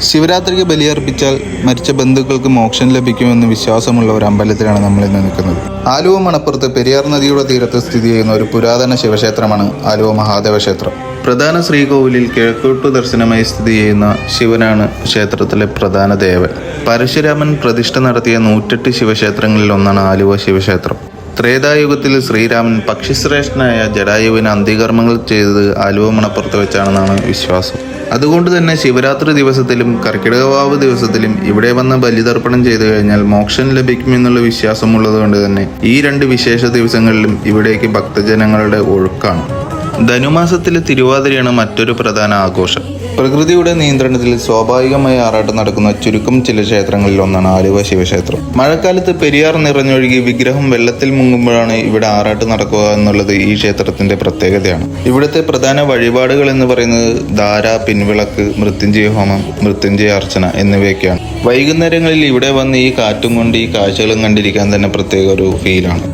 ശിവരാത്രിക്ക് ബലിയർപ്പിച്ചാൽ മരിച്ച ബന്ധുക്കൾക്ക് മോക്ഷം ലഭിക്കുമെന്ന് വിശ്വാസമുള്ള ഒരു അമ്പലത്തിലാണ് നമ്മൾ ഇന്ന് നിൽക്കുന്നത്. ആലുവ മണപ്പുറത്ത് പെരിയാർ നദിയുടെ തീരത്ത് സ്ഥിതി ചെയ്യുന്ന ഒരു പുരാതന ശിവക്ഷേത്രമാണ് ആലുവ മഹാദേവ ക്ഷേത്രം. പ്രധാന ശ്രീകോവിലിൽ കിഴക്കോട്ടു ദർശനമായി സ്ഥിതി ചെയ്യുന്ന ശിവനാണ് ക്ഷേത്രത്തിലെ പ്രധാന ദേവൻ. പരശുരാമൻ പ്രതിഷ്ഠ നടത്തിയ നൂറ്റെട്ട് ശിവക്ഷേത്രങ്ങളിൽ ഒന്നാണ് ആലുവ ശിവക്ഷേത്രം. ത്രേതായുഗത്തിൽ ശ്രീരാമൻ പക്ഷിശ്രേഷ്ഠനായ ജഡായുവിന് അന്ത്യകർമ്മങ്ങൾ ചെയ്തത് ആലുവ മണപ്പുറത്ത് വെച്ചാണെന്നാണ് വിശ്വാസം. അതുകൊണ്ട് തന്നെ ശിവരാത്രി ദിവസത്തിലും കർക്കിടകവാവ് ദിവസത്തിലും ഇവിടെ വന്ന് ബലിതർപ്പണം ചെയ്തു കഴിഞ്ഞാൽ മോക്ഷം ലഭിക്കുമെന്നുള്ള വിശ്വാസമുള്ളത് കൊണ്ട് തന്നെ ഈ രണ്ട് വിശേഷ ദിവസങ്ങളിലും ഇവിടേക്ക് ഭക്തജനങ്ങളുടെ ഒഴുക്കാണ്. ധനുമാസത്തിലെ തിരുവാതിരയാണ് മറ്റൊരു പ്രധാന ആഘോഷം. പ്രകൃതിയുടെ നിയന്ത്രണത്തിൽ സ്വാഭാവികമായി ആറാട്ടം നടക്കുന്ന ചുരുക്കം ചില ക്ഷേത്രങ്ങളിൽ ഒന്നാണ് ആലുവ ശിവക്ഷേത്രം. മഴക്കാലത്ത് പെരിയാർ നിറഞ്ഞൊഴുകി വിഗ്രഹം വെള്ളത്തിൽ മുങ്ങുമ്പോഴാണ് ഇവിടെ ആറാട്ട് നടക്കുക എന്നുള്ളത് ഈ ക്ഷേത്രത്തിന്റെ പ്രത്യേകതയാണ്. ഇവിടുത്തെ പ്രധാന വഴിപാടുകൾ എന്ന് പറയുന്നത് ധാര പിൻവിളക്ക് മൃത്യുഞ്ജയ ഹോമം മൃത്യുഞ്ജയ അർച്ചന എന്നിവയൊക്കെയാണ്. വൈകുന്നേരങ്ങളിൽ ഇവിടെ വന്ന് ഈ കാറ്റും കൊണ്ട് ഈ കാഴ്ചകളും കണ്ടിരിക്കാൻ തന്നെ പ്രത്യേക ഒരു ഫീലാണ്